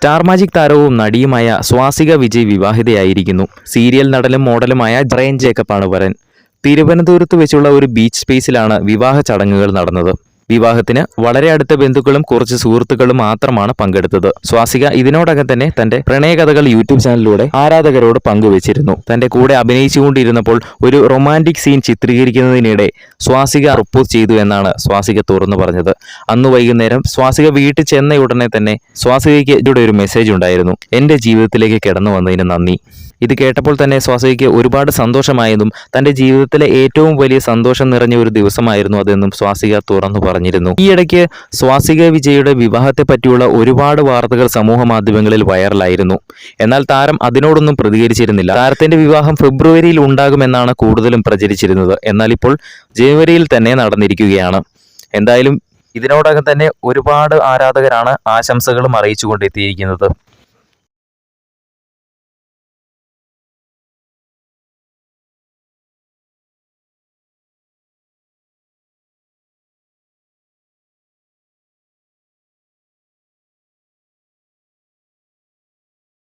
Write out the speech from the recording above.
Star magic താരവും നടിയുമായ സ്വാസിക വിജയ് വിവാഹിതയായിരിക്കുന്നു. സീരിയൽ നടനും മോഡലുമായ ബ്രയൻ ആണ് വരൻ. തിരുവനന്തപുരത്ത് വെച്ചുള്ള ഒരു ബീച്ച് സ്പേസിലാണ് വിവാഹ ചടങ്ങുകൾ നടന്നത്. വിവാഹത്തിന് വളരെ അടുത്ത ബന്ധുക്കളും കുറച്ച് സുഹൃത്തുക്കളും മാത്രമാണ് പങ്കെടുത്തത്. സ്വാസിക ഇതിനോടകം തന്നെ തന്റെ പ്രണയകഥകൾ യൂട്യൂബ് ചാനലിലൂടെ ആരാധകരോട് പങ്കുവച്ചിരുന്നു. തന്റെ കൂടെ അഭിനയിച്ചുകൊണ്ടിരുന്നപ്പോൾ ഒരു റൊമാന്റിക് സീൻ ചിത്രീകരിക്കുന്നതിനിടെ സ്വാസിക റിപ്പോർട്ട് ചെയ്തു എന്നാണ് സ്വാസിക തുറന്നു പറഞ്ഞത്. അന്ന് വൈകുന്നേരം സ്വാസിക വീട്ടിൽ ചെന്ന ഉടനെ തന്നെ സ്വാസികയ്ക്ക് ഇതിലൂടെ ഒരു മെസ്സേജ് ഉണ്ടായിരുന്നു. എന്റെ ജീവിതത്തിലേക്ക് കിടന്നു വന്നതിന് നന്ദി. ഇത് കേട്ടപ്പോൾ തന്നെ സ്വാസികയ്ക്ക് ഒരുപാട് സന്തോഷമായെന്നും തന്റെ ജീവിതത്തിലെ ഏറ്റവും വലിയ സന്തോഷം നിറഞ്ഞ ഒരു ദിവസമായിരുന്നു അതെന്നും സ്വാസിക തുറന്നു പറഞ്ഞിരുന്നു. ഈയിടയ്ക്ക് സ്വാസിക വിജയുടെ വിവാഹത്തെ പറ്റിയുള്ള ഒരുപാട് വാർത്തകൾ സമൂഹ മാധ്യമങ്ങളിൽ വൈറലായിരുന്നു. എന്നാൽ താരം അതിനോടൊന്നും പ്രതികരിച്ചിരുന്നില്ല. താരത്തിന്റെ വിവാഹം ഫെബ്രുവരിയിൽ ഉണ്ടാകുമെന്നാണ് കൂടുതലും പ്രചരിച്ചിരുന്നത്. എന്നാൽ ഇപ്പോൾ ജനുവരിയിൽ തന്നെ നടന്നിരിക്കുകയാണ്. എന്തായാലും ഇതിനോടകം തന്നെ ഒരുപാട് ആരാധകരാണ് ആശംസകളും അറിയിച്ചുകൊണ്ടെത്തിയിരിക്കുന്നത്.